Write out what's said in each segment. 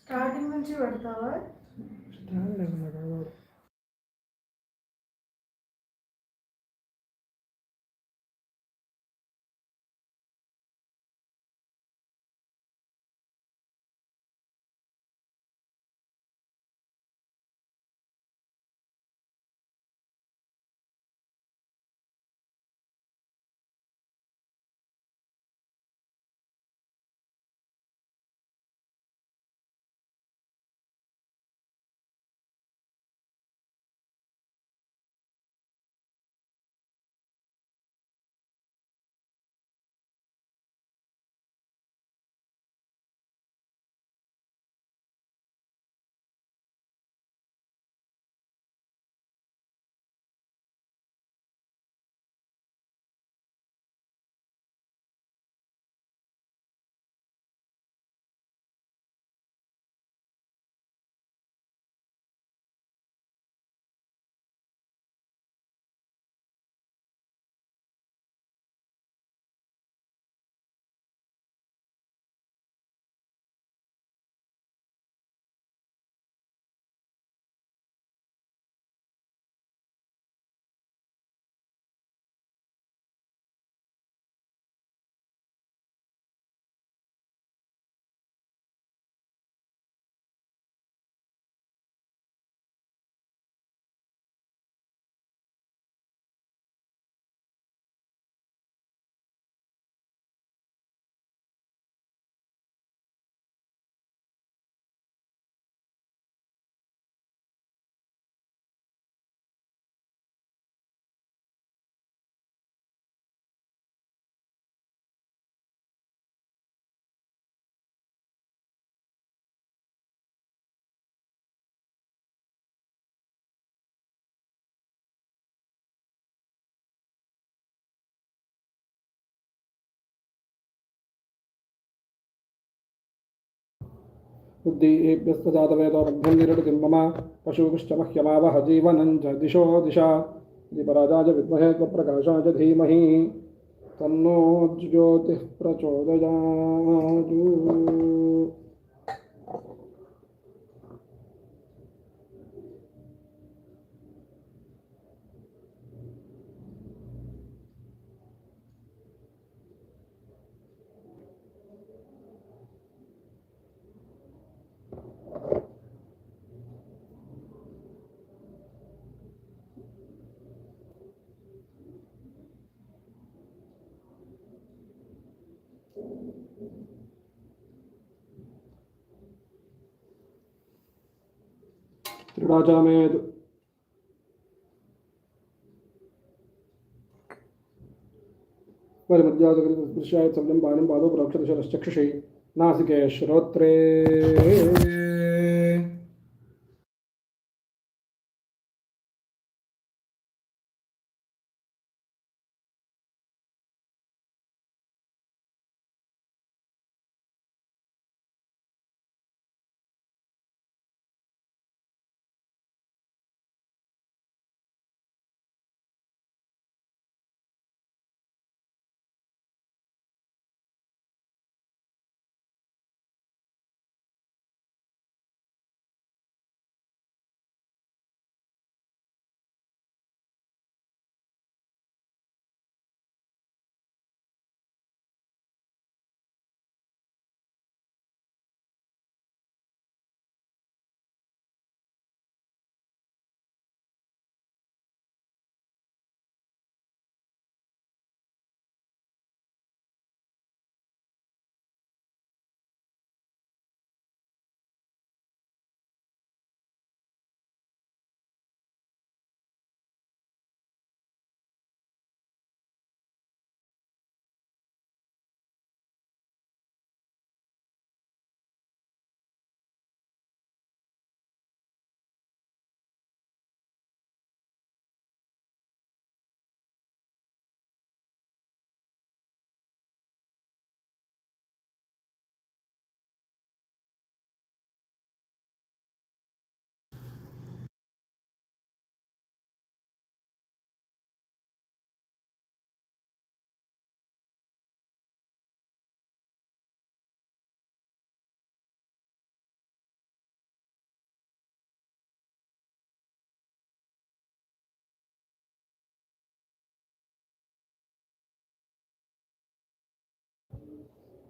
Starting నుంచి పెడతావా? Start లేకుండా बुद्धिभ्यस्तु जातवेदो मध्यं निरटितिं मम पशुभिश्च मह्यमावह जीवनं च दिशो दिशा। दीपराजाय विद्महे धीमह धीमहि। तन्नो ज्योतिः प्रचोदयातु त्रिडाचामेतु परिमध्यादकृतस्पृश्याय सबलं पाणिं पादौ प्रोक्षदशरश्चक्षुषे नासिके श्रोत्रे।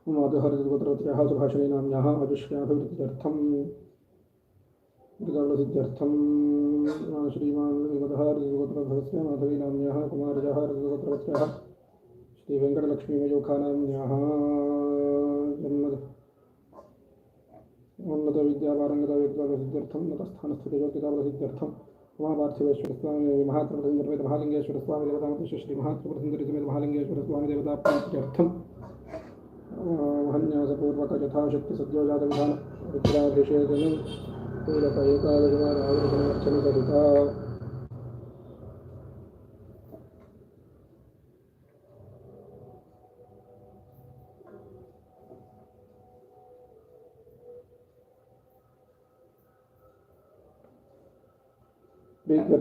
प्रसिद्ध्यर्थम माधुहरिगोत्रवत्र्याः सुभाषिणी नाम्याः अजुष्याभिवृद्ध्यर्थं गदालसिद्ध्यर्थं श्रीमान् विमदः ऋगोत्रभस्य माधवी नाम्याः कुमारजः ऋगोत्रवत्र्याः श्रीवेङ्कटलक्ष्मीमयोखानाम्याः जन्मद उन्नतविद्यापारङ्गतविद्याप्रसिद्ध्यर्थं नतस्थानस्थितियोग्यताप्रसिद्ध्यर्थं उमापार्थिवेश्वरस्वामी महात्रिपुरसुन्दरमेत महालिङ्गेश्वरस्वामी देवतामतिश्री श्रीमहात्रिपुरसुन्दरिसमेत महालिङ्गेश्वरस्वामी देवताप्रीत्यर्थम् महन्यासपूर्वक यथाशक्ति सद्योजातविधान रुद्राभिषेकं पूरक एकादशवारावृतमर्चन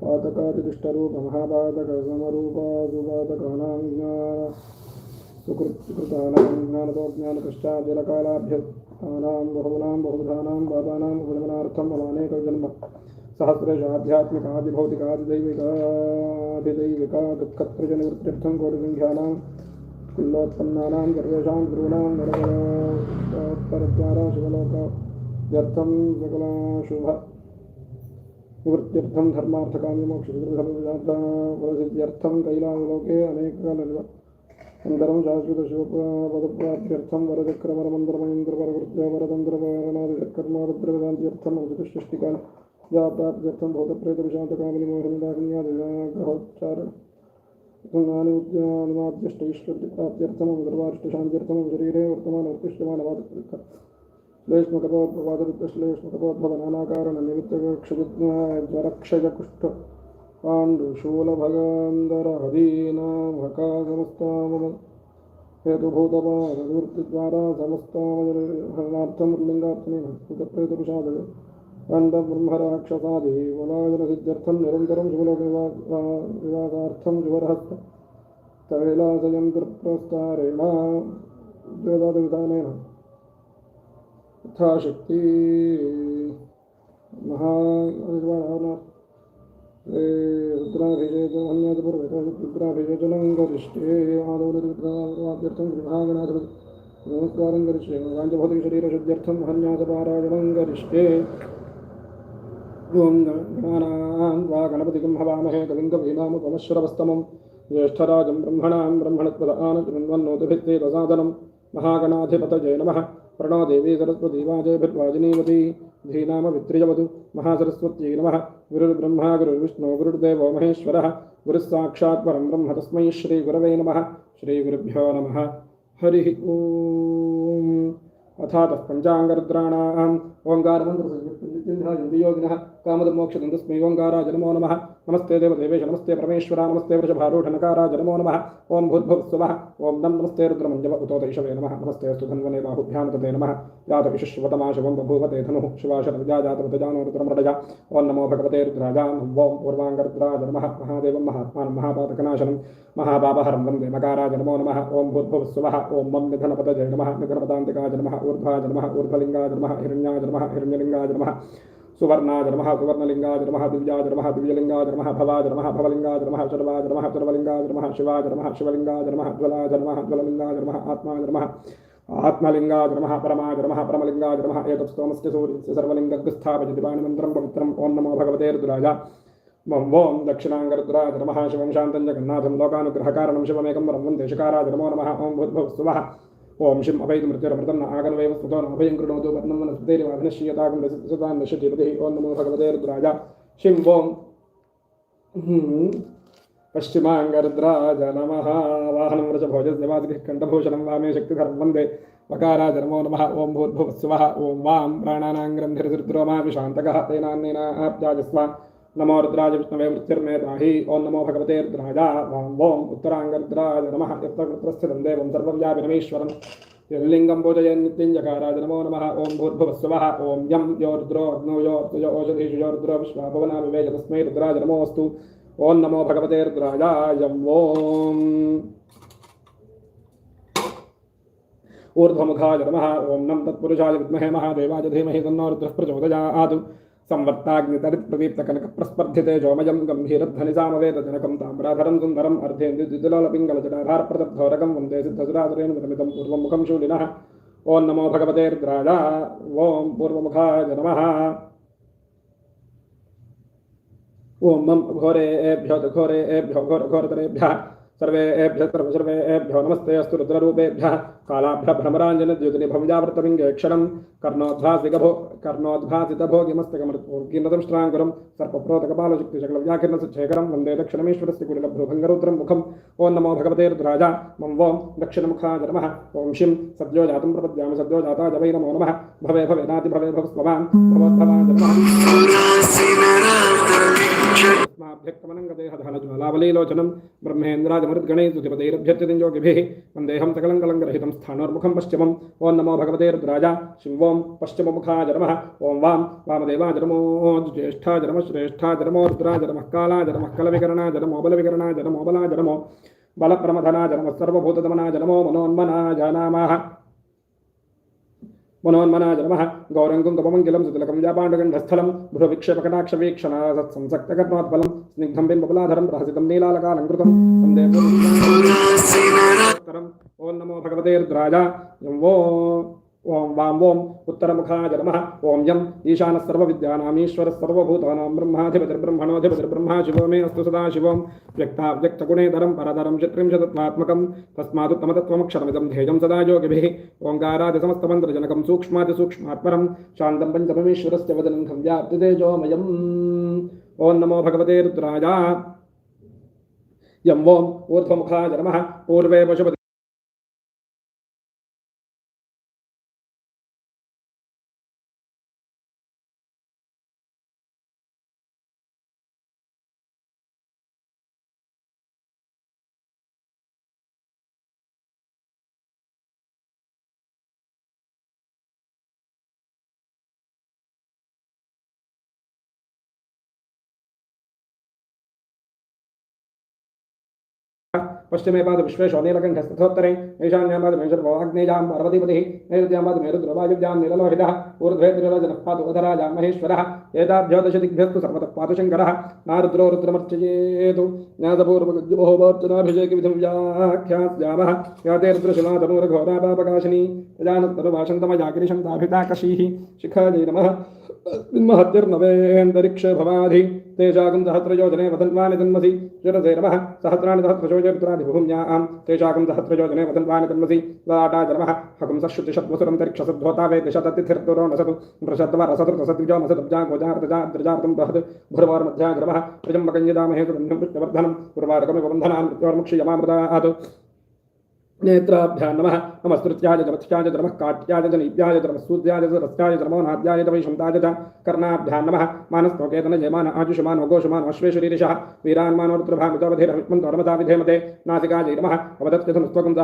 पातकादिष्टरूपमहापातकसमरूपादुपातकानां ज्ञान सुकृत्कृतानां ज्ञानतो ज्ञानपश्चादिलकालाभ्यतानां बहूनां बहुविधानां पापानां उपगमनार्थं ममानेकजन्म सहस्रेषाध्यात्मिकादिभौतिकादिदैविकाधिदैविका दुःखत्रजनिवृत्त्यर्थं कोटिसङ्ख्यानां, कुल्लोत्पन्नानां, सर्वेषां ध्रुवणां नरपरद्वारा నివృత్ర్థం ధర్మార్థకామ్యమోక్షర్థం కైలాసలోకే అనేకకాల అందరం శాశ్వత శివపదప్రాప్త్యర్థం వరదక్రమరమంత్రమయంత్రపరకృత్యవరతంత్రపరణాదికర్మారుద్రవేదాంత్యర్థం అమృతషష్టికాల జాప్రాప్త్యర్థం భూతప్రేతవిశాంతకామినిమోహినిదాగ్నియాదినాగోచ్చారణ ఉద్యానుమాద్యష్టైశ్వర్తి ప్రాప్త్యర్థం అమృతవారిష్టశాంత్యర్థం శరీరే వర్తమాన వర్తిష్టమాన వాదకృత్య श्लेष्मकपोत्पवादवित्तश्लेष्मकपोद्भवनानाकारणनिमित्तक्षज्वरक्षयकुष्ठ पाण्डुशूलभगन्धरहदीनामकासमस्तामम हेतुभूतपादनिवृत्तिद्वारा समस्तामजनार्थं लिङ्गार्थनेन भूतप्रेतविषादय अण्डब्रह्मराक्षसादि वलाजनसिद्ध्यर्थं निरन्तरं शिवलोकनिवासार्थं शिवरहस्त कैलासयन्त्रप्रस्तारेण वेदादविधानेन यथाशक्ति। महा रुद्राभिषेचनन्यातपूर्वरुद्राभिषेचनं गरिष्ठे आदौरुद्राव्यर्थं गृहागणाथ नमस्कारं करिष्ये। कविं कवीनामुपमश्रवस्तमं ज्येष्ठराजं ब्रह्मणां महागणाधिपतये नमः। प्रणो देवी सरस्वती वाजयभिर्वाजिनीवती धीनामवित्रिजवतु महासरस्वत्यै नमः गुरुर्ब्रह्मा गुरुर्विष्णु गुरुर्देवो महेश्वरः गुरुः साक्षात् परं ब्रह्म तस्मै श्रीगुरवे नमः श्रीगुरुभ्यो नमः हरिः ॐ अथातः पञ्चाङ्गरुद्राणाम् ओङ्कारमन्त्रयोगिनः कामदमोक्षदन्तस्मै ओङ्काराय नमो नमः नमस्ते देवदेवेश नमस्ते परमेश्वरा, नमस्ते वृषभारूढनकाराय नमो नमः। ॐ भूद्भुवस्वः ॐ नं नमस्ते रुद्रमञ्जव उतोतैषवे नमः। नमस्ते अस्तु धन्वने बाहुभ्यां तते नमः यातविशिष्वतमाशवं बभूवते धनुः। रुद्रमृडजा। ॐ नमो भगवते रुद्राजां। ॐ पूर्वाङ्गरुद्राज नमः। महादेवं, महात्मानं महापातकनाशनं महापापहरं वंदे मकाराज नमो नमः। ॐ भूद्भुवस्वः ॐ मं निधनपतजय नमः। निधनपदान्तिकाज नमः ऊर्ध्वाज नमः ऊर्ध्वलिङ्गाज नमः हिरण्याज नमः हिरण्यलिङ्गाज नमः सुवर्णाज नमः सुवर्णलिङ्गाज नमः दिव्याज नमः दिव्यलिङ्गाज नमः भवाज नमः भवलिङ्गाज नमः शर्वाज नमः शर्वलिङ्गाज नमः शिवाज नमः शिवलिङ्गाज नमः ज्वलाज नमः ज्वललिङ्गाज नमः आत्माज नमः आत्मलिङ्गाय नमः परमाय नमः परमलिङ्गाय नमः एतत् स्तोमस्य सूर्यस्य सर्वलिङ्गस्थापयति पाणिमन्त्रं पवित्रम् ॐ नमो भगवते रुद्राय मम ॐ दक्षिणाङ्गरुद्राय नमः शिवं शान्तं जगन्नाथं लोकानुग्रहकारणं शिवमेकं परं वंदे शकाराय नमो नमः ॐ भूद्भुवस्सुवः ॐ शिम् अभयतमृत्युरमृतं न आगनवैव स्मृतो न अभयं कृणोतु वर्णं वनस्पतिरिवाभिनश्यतागं रसतां नश्यतिपतिः ॐ नमो भगवते रुद्राय शिं ॐ पश्चिमाङ्गरुद्राज नमः वाहनं वृषभोजस्य वासुकिः कण्ठभूषणं वामे शक्तिधरं वंदे वकाराज नमो नमः ॐ भूर्भुवस्सुवः ॐ वां प्राणानां ग्रन्थिरसृद्रो मा विशान्तकः तेनान्नेनाप्याजस्व नमो रुद्राज विष्णवे मृत्युर्मे दाहि ॐ नमो भगवते रुद्राज वां ॐ उत्तराङ्गरुद्राज नमः यत्रस्थितं देवं सर्वव्यापिनमीश्वरं यल्लिङ्गं पूजयन् नित्यं जकाराज नमो नमः ॐ भूर्भुवस्सुवः ॐ यं यो रुद्रो अग्नौ यो तुज ओषधीषु यो रुद्रो विश्वा भुवना विवेच तस्मै रुद्राज नमोऽस्तु ॐ नमो भगवते रुद्राजाय ॐ ऊर्ध्वमुखाय नमः ॐ नं तत्पुरुषाय विद्महे महादेवाय धीमहि तन्नो रुद्रः प्रचोदयात् संवर्ताग्नितरिप्रदीप्तकनकप्रस्पर्धिते जोमयं गम्भीरध्वनिसामवेदजनकं ताम्राधरं सुन्दरम् अर्धेन्दुद्विलोलपिङ्गलजटाधारप्रदब्धोरकं वंदे सिद्धसुरासुरेण निर्मितं पूर्वं मुखं शूलिनः। ॐ नमो भगवते रुद्राय। ॐ पूर्वमुखाय नमः। ॐ मम घोरेभ्यो घोरेभ्यो घोरघोरतरेभ्यः। सर्वेभ्यः सर्व सर्वेभ्यो नमस्ते अस्तु रुद्ररूपेभ्यः कालाभ्य भ्रमराञ्जनद्युतिनिभंजावृतपिङ्गेक्षरं कर्णोद्भासिगभो कर्णोद्भासितभोगिमस्तकमर्गीनदं श्राङ्कुरं सर्पप्रोतकपालशक्तिशकलव्याकीर्णसच्छेखरं वंदे दक्षिणमेश्वरस्य कुलिलभ्रुभङ्गरुद्रं मुखम् ॐ नमो भगवते रुद्राज मम ॐ दक्षिणमुखाय नमः। ॐ शिं सद्यो जातं प्रपद्यामि। सद्यो जाताय वै नमो नमः। भवे भवेनाति भवे भवस्वमान् भवद्भवाय नमः। अस्माभ्यक्तमनङ्गदेहधनज्वालावलीलोचनं ब्रह्मेन्द्राजमरुद्गणैः स्तुतिपदैरभ्यर्चितं योगिभिः वन्देऽहं सकलं कलङ्गरहितं स्थानोर्मुखं पश्चिमम् ॐ नमो भगवते रुद्राज शिं ॐ पश्चिममुखाय नमः ॐ वां वामदेवाय नमो ज्येष्ठाय नमः श्रेष्ठाय नमो रुद्राय नमः कालाय नमः कलविकरणाय नमो बलविकरणाय नमो बलाय नमो बलप्रमथनाय नमः सर्वभूतदमनाय नमो मनोन्मनाय नमः మనోన్మనాయ నమ గౌరంగం కపమంగిలం సుతిలకం వ్యాపాండగంఢస్థలం భృభిక్షేపకటాక్షవీక్షణాసత్సంసక్తకర్ణోత్ఫలం స్నిగ్ధం బింబపులాధరం ప్రహసితం నీలాలకాలంకృతం సందేహం ఓం నమో భగవతే రుద్రాయ ఓ ॐ वां ॐ उत्तरमुखाय नमः। ॐ यम् ईशानः सर्वविद्यानामीश्वरः सर्वभूतानां ब्रह्माधिपतिर्ब्रह्मणोऽधिपतिर्ब्रह्मा शिवो मे अस्तु सदा शिवं। व्यक्ता व्यक्तगुणेतरं, परतरं चत्रिंशतत्वात्मकं तस्मादुत्तमतत्त्वमक्षरमिदं ध्येयं सदा योगिभिः। ओङ्कारादिसमस्तमन्त्रजनकं सूक्ष्मातिसूक्ष्मात्मरं शान्तं पञ्चममीश्वरस्य वदनं खं व्याप्तितेजोमयम् ॐ नमो भगवते रुद्राय। यं वोम् ऊर्ध्वमुखाय नमः। पूर्वे पशुपति पश्चिमे पाद पाद मेषर्वाग्नेयां पार्वतीपतिः, नैऋत्यां पाद मेरुद्रवायुव्यां नीललोहितः, ऊर्ध्वे त्रिलोचनः पातु उदराजां महेश्वरः एताभ्यो दशदिग्भ्यस्तु सर्वतः पातु नारुद्रो रुद्रमर्चयेतु ज्ञातपूर्वगुहोवर्चनाभिषेकविधं व्याख्यास्यामः याते रुद्रशिलातनूरघोरापापकाशिनी प्रजानत्तरुभाषन्तमजागिरिशन्ताभिताकशीः शिखाजै नमः। महद्भिर्नवेऽन्तरिक्षे भवाधि। तेषाकं सहस्रयोजने वदन्वानि तन्मसि शिरसे नमः। सहस्राणि सहस्रयोजत्रादिभूम्यां तेषाकं सहस्रयोजने वदन्वानि तन्मसि लाटा नमः। हकं सशुतिशत्वसुरन्तरिक्षसद्भोता वेदिशततिथिर्दुरो नसतु वृषद्वरसतृतसद्विजो नसदब्जा गोजार्तजा द्रजार्तं बृहत् भुर्वार्मध्या नमः। त्रिजम्बकञ्यदामहे सुगन्धं पुष्पवर्धनं उर्वारकमिवबन्धनान् मृत्योर्मुक्षीयमामृतात् नेत्राभ्यां नमः। नमस्तृत्याय च वत्स्याय च नमः। काट्याय च नीत्याय नमः। सूर्याय च रस्याय नमो। नाद्याय च वैशन्ताय च कर्णाभ्यां नमः। मानस्तोकेतन जयमान आजुषमान अघोषमान अश्वेश्वरीरिषः वीरान्मानोरुद्रभामितोवधेरविष्मन्तो रमता नासिकाय नमः। अवदत्यथमस्त्वकं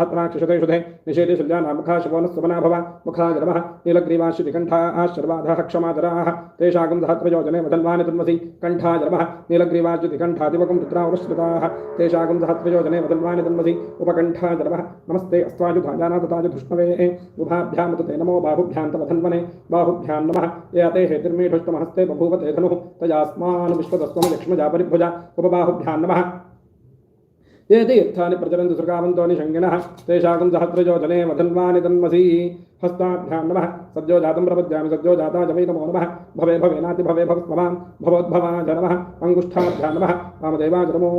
शुधे। निषेधे शुल्याना मुखा शिवोनस्वना भव मुखाय नमः। नीलग्रीवाश्रुतिकण्ठाः शर्वाधः क्षमाधराः तेषाकं सहस्रयोजने वदन्वानि तन्मसि कण्ठाय नमः। नीलग्रीवाश्रुतिकण्ठादिवकं रुद्रावश्रुताः तेषाकं सहस्रयोजने वदन्वानि तन्मसि उपकण्ठाय नमः। नमस्ते अस्त्वायुधाजाना तथाज उभाभ्यामत उभाभ्यां ते नमो बाहुभ्यान्तवधन्वने बाहुभ्यां नमः। यते हेतिर्मीढुष्टमहस्ते बभूव ते धनुः, तयास्मान् विश्वतस्त्वं लक्ष्मजा परिभुजा, उपबाहुभ्यां नमः। ये तीर्थानि प्रचरन्तु सृगावन्तो निषङ्गिनः तेषाकं सहस्रयोजने वधन्वानि तन्मसि हस्ताभ्यां नमः सद्यो जातं प्रपद्यामि सद्यो जाता जवै नमो नमः भवे भवेनाति भवे भवस्ममां भवोद्भवाज नमः अङ्गुष्ठाभ्यां नमः वामदेवाज नमो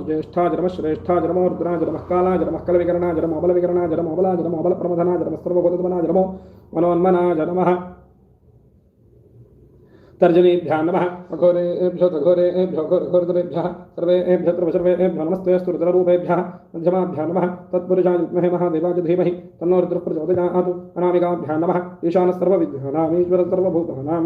ज्येष्ठाज नमः श्रेष्ठाज नमो रुद्राज नमः कालाज नमः कलविकरणाज नमो बलविकरणाज नमो बलाज नमो बलप्रमथनाज नमः सर्वभूतमनाज नमो मनोन्मनाज नमः तर्जनीभ्यः नमः। अघोरेभ्यो घोरेभ्यो घोरघोरतरेभ्यः सर्वेभ्यः सर्वेभ्यो नमस्ते। रुद्ररूपेभ्यः। मध्यमाभ्यः नमः। तत्पुरुषाय विद्महे महादेवाय धीमहि। तन्नो अनामिकाभ्यः नमः। सर्वभूतानां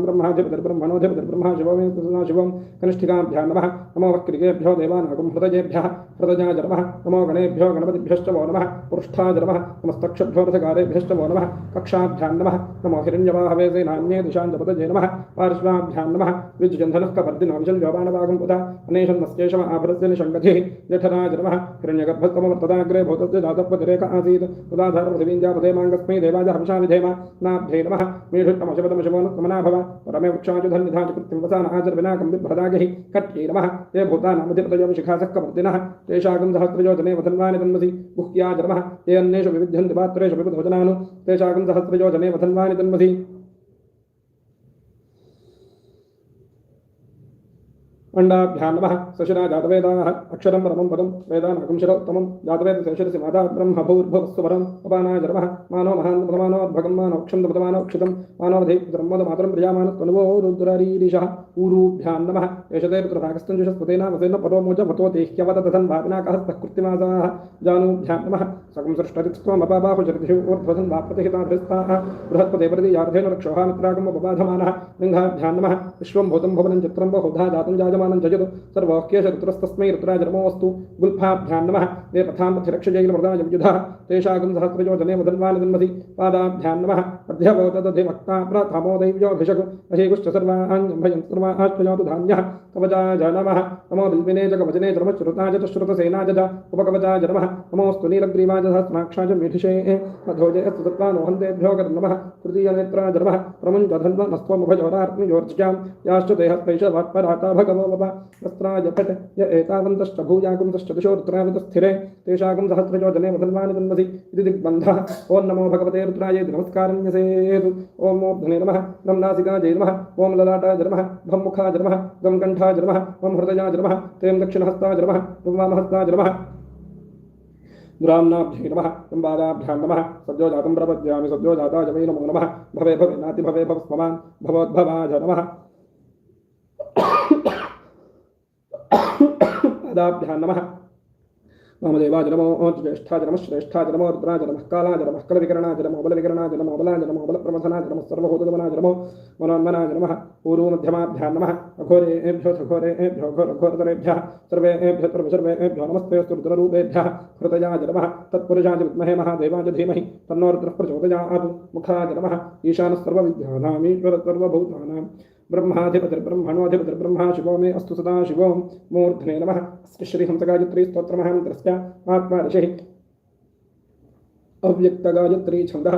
शिवमे शिवं कनिष्ठिकाभ्यः नमः। नमो वक्रिकेभ्यो देवानागं हृदयेभ्यः। हृदयाज नमः। नमो गणेभ्यो गणपतिभ्यश्च वो नमः। पुरुष्ठाज नमः। नमस्तक्षभ्यो रथकारेभ्यश्च वो नमः। कक्षाभ्यां नमः। नमो नमः। पार्श्वा भ्यां नमः विजुजन्धनः कपर्दिनो विजन् व्योपानभागं पुता अनेशन्मस्येषम आभरस्य निषङ्गतिः जठराज नमः हिरण्यगर्भत्वमवर्तदाग्रे भूतस्य जातपतिरेक आसीत् उदाधारपृथिवीञ्जापदे माङ्गस्मै देवाज हंसा विधेम। नाभ्ये नमः। मेढुट्टमशपदमशमोनुत्तमना भव परमे वक्षाजुधन्निधाच कृत्तिवसान आचर्विनाकं बिभ्रदागिः कट्यै नमः। ये भूतानामधिपतयो शिखासः कपर्दिनः तेषाकं सहस्रयोजने वधन्वानि तन्मसि। गुह्याज नमः। ये अन्येषु विविध्यन्ति, पात्रेषु विबुधवचनानु तेषाकं सहस्रयोजने वधन्वानि तन्मसि। अण्डाभ्यां नमः सशिरा जातवेदाः अक्षरं परमं पदं वेदानाकं शिरोत्तमं जातवेदशशिरसि माता ब्रह्म भूर्भुवस्वरम् अपानाय नमः मानो महान् प्रथमानोद्भगं मानोक्षं प्रथमानोक्षितं मानवधेयमातरं प्रियामानत्वनुवो रुद्ररीरिषः ऊरूभ्यां नमः एषते पुत्रभागस्तञ्जुषस्पतेनामसेन परोमोज मतो देह्यवदधन् भाविनाकहस्तः कृत्तिमासाः जानूभ्यां नमः सकं सृष्टरित्वमपाबाहुजर्धिषु ऊर्ध्वधन् वा प्रतिहिताभ्यस्ताः बृहत्पदे प्रति यार्धेन रक्षोः मित्रागम् उपबाधमानः लिङ्गाभ्यां नमः विश्वं भूतं भवनं चित्रं बहुधा जातं जायमानं यजमानं जजतु सर्वोह्येष ऋतुरस्तस्मै ऋतुराज नमोऽस्तु गुल्फाभ्यां नमः। ये पथां पथिरक्षजैलमृदाय तेषाकं सहस्रजो जने मदन्वानजन्मसि पादाभ्यां नमः। अध्यभवतदधिमक्ता प्रथमो दैव्योऽभिषक् अहेकुश्च सर्वाञ्जम्भयं सर्वाश्चयोतु धान्यः। कवचाय नमः। नमो बिल्विने च कवचने च नमश्रुताय च श्रुतसेनाय च उपकवचाय नमः। नमोऽस्तु नीलग्रीवाय सहस्राक्षाय च मीठिषे मधोजयस्तु सत्त्वानोहन्तेभ्यो नमः। तृतीयनेत्राय नमः। याश्च देहस्तैष वाक्पराता भगवो दिशो रुद्रावितस्थिरे तेषाकं सहस्रजोजने वधन्वानि इति दिग्बन्धः। ॐ नमो भगवते रुद्राय नमस्कारं न्यसेतु ॐ मूर्धने नमः गं नासिकाजय नमः, ॐ ललाटाय नमः भं मुखाय नमः गं कण्ठाय नमः वं हृदयाय नमः तें दक्षिणहस्ताय नमः वामहस्ताय नमः। द्राम्नाभ्यै नमः संवादाभ्यां नमः, सद्यो जातं प्रपद्यामि, सद्यो जाताय वै नमो नमः। भवे भवे नाति भवे भव भवोद्भवाय नमः। पदाभ्यां नमः वामदेवाज नमो ज्येष्ठाज नमः श्रेष्ठाज नमो रुद्राज नमः कालाज नमः कलविकरणाज नमो बलविकरणाज नमो बलाज नमो बलप्रमथनाज नमः सर्वभूतगमनाज नमो मनोन्मनाज नमः पूर्वमध्यमाभ्यां नमः अघोरेभ्यो घोरेभ्यो घोरघोरतरेभ्यः सर्वेभ्यो सर्वेभ्यो नमस्ते रुद्ररूपेभ्यः हृदयाज नमः तत्पुरुषाज विद्महे महादेवाज धीमहि तन्नो रुद्रः प्रचोदयात् मुखाज नमः ईशानः सर्वविद्यानामीश्वर सर्वभूतानां ब्रह्माधिपतिर्ब्रह्मणोऽधिपतिर्ब्रह्मा शिवो मे अस्तु सदा शिवो मूर्धने नमः। अस्य श्रीहंसगायत्री स्तोत्रमहामन्त्रस्य आत्मा ऋषिः अव्यक्तगायत्री छन्दः।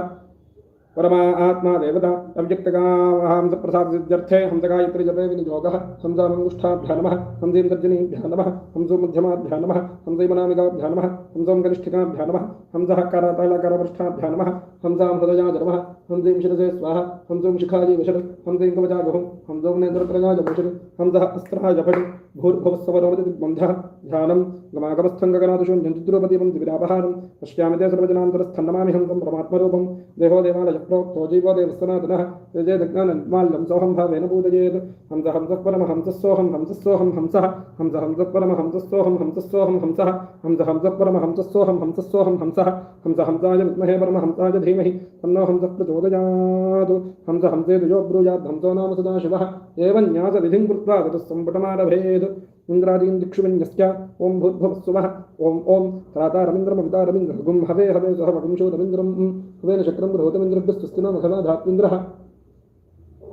परमा आत्मा देवता। अव्यक्तकाहंस प्रसादसिद्ध्यर्थे हंसगायत्री जपे विनियोगः। हंसामङ्गुष्ठाभ्या नमः। हंसीं तर्जनीभ्यः नमः। हंसो मध्यमाभ्या नमः। हंसैमनामिकाभ्या नमः। हंसों कनिष्ठिकाभ्या नमः। हंसः करातालकरपृष्ठाभ्या नमः। हंसां हृदयाज नमः हंसीं शिरसे स्वाहा हंसों शिखायै वशट् हंसैं कवचागहुं हंसों नेत्रत्रयाज वशट् हंसः अस्त्राय फट् भूर्भुवस्सवरोमति दिग्बन्धः ध्यानं गमागमस्थङ्गगणादु शून्यं चिद्रुपदीपं दिविरापहारं पश्यामि ते सर्वजनान्तरस्थं नमामि हंसं परमात्मरूपं देहो देवालय प्रोक्तो जीवो देवस्तनातनः यजेदज्ञानन्माल्यं सोऽहं भावेन पूजयेत् हंस हंसः परम हंसस्सोऽहं हंसस्सोऽहं हंसः हंस हंसः परम हंसस्सोऽहं हंसस्सोऽहं हंसः हंस हंसः परम हंसस्सोऽहं हंसस्सोऽहं हंसः हंस हंसाय विद्महे परम हंसाय धीमहि तन्नो हंसः प्रचोदयात् हंस हंसे द्वयो ब्रूयात् हंसो नाम सदाशिवः एवं न्यासविधिं कृत्वा गतः सम्पटमारभेत् इन्द्रादीन् दिक्षुविन्यस्य ॐ भूद्भुवस्सुवः ॐ ॐ त्राता रवीन्द्रमविता रवीन्द्रगुं हवे हवे सह वगुंशो रवीन्द्रं हवेन चक्रं बृहतमिन्द्रभ्यस्तस्तिनो मखना धात्विन्द्रः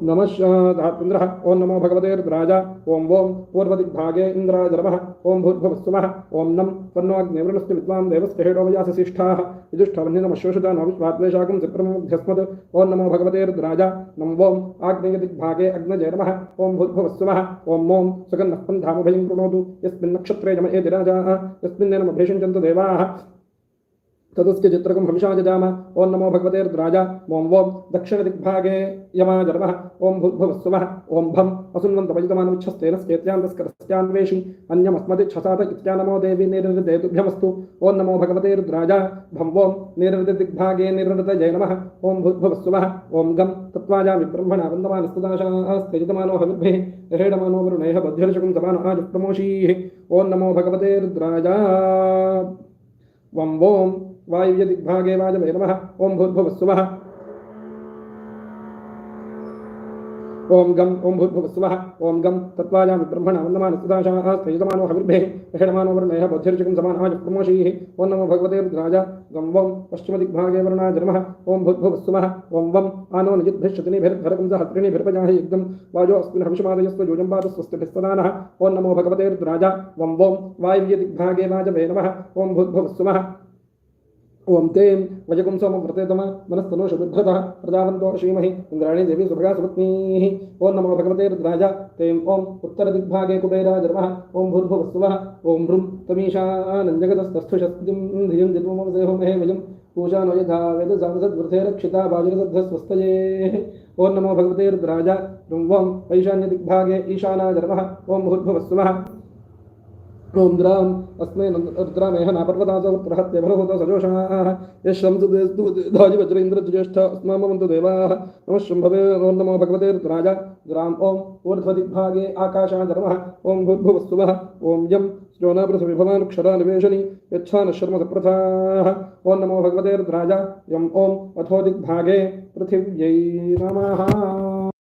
नमः धात्विन्द्रः ओं नमो भगवते रुद्राज ॐ ॐ पूर्वदिग्भागे इन्द्राय नमः। ॐ भूर्भुवस्सुमः। ॐ नं पन्नोऽग्निवृणस्य विद्वां देवस्य हेडोमयासशिष्ठाः युधिष्ठवन्यनमश्वषुता नविश्वाद्वेशाकं चित्रमुध्यस्मत् ॐ नमो भगवते रुद्राज नं ॐ आग्नेयदिग्भागे अग्नजय नमः ॐ भूर्भुवस्सुमः। ॐ ॐ सुगन्धः पन्धामुभयं कृणोतु यस्मिन् नक्षत्रे जम एति राजाः यस्मिन्नेनमभेषञ्चन्तु देवाः तदस्य चित्रकं हविषा जजाम। ॐ नमो भगवते रुद्राज ॐ ॐ दक्षिणदिग्भागे यमाजर्मः ॐ भूर्भुवस्सुवः। ॐ भम् असुन्वन्तपयितमानमुच्छस्तेन स्केत्यान्तस्करस्यान्वेषि अन्यमस्मदिच्छसात इत्या नमो देवी निरृते ओं नमो भगवते रुद्राज भं ॐ निरृतदिग्भागे निरृतजय नमः। ॐ भूर्भुवस्सुवः। ॐ गं तत्त्वाजामि ब्रह्मणा वन्दमानस्तदाशास्तेजमानो हविर्भिः हेडमानो वरुणैः बद्ध्यर्षकं समानो आजुप्रमोषीः ॐ नमो भगवते रुद्राज वं वों वायुव्यदिग्भागे वाजवे नमः ॐ भूर्भुवस्सुवः। ॐ गं, ॐ भूर्भुवस्सुवः। ॐ गं, तत्त्वायामि ब्रह्मणा वन्दमानस्तदाशाः स्थयितमानो हविर्भेः हेडमानो वर्णयः बोध्यर्चकं समानाः प्रमोषीः ॐ नमो भगवते रुद्राज गं वं पश्चिमदिग्भागे वर्णाज नमः ॐ भूर्भुवस्सुवः। ॐ वम् आनो निजिद्भिश्चतिनिभिर्भरकं सहस्रिणिभिर्पजाः यज्ञं वाजो अस्मिन् हविषमादयस्तु योजम्बातस्वस्तिभिस्सदानः ॐ नमो भगवते रुद्राज वं वों वायुव्यदिग्भागे वाजवे नमः ॐ भूर्भुवस्सुवः। ओम तें वजकुं सोम व्रतेतम मनस्तनोष बिभ्रतः प्रजावन्तो श्रीमहि इन्द्राणी देवी सुभगा सुपत्नीः। ओम नमो भगवते रुद्राज तें ओम उत्तरदिग्भागे कुबेराज नमः ओम भूर्भुवस्सुवः। ओम भ्रुं तमीशानञ्जगतस्तस्थुषस्तिं धियं जन्ममदेहो महे वयं पूषानो यथा वेदसामसद्वृथे रक्षिता ओम नमो भगवते रुद्राज रुं वं वैशान्यदिग्भागे ईशानाज नमः ओम भूर्भुवस्सुवः। ॐ द्राम् अस्मै रुद्रामेह नापर्वतासवत्रहत्य भरभूत सजोषाः। यशंसुधाजिवज्रेन्द्रज्येष्ठ अस्मामन्तु देवाः। नमः नमो भगवते रुद्राज द्राम् ॐ ऊर्ध्वदिग्भागे नमो। भगवते रुद्राज यम् अथो दिग्भागे पृथिव्यै नमः।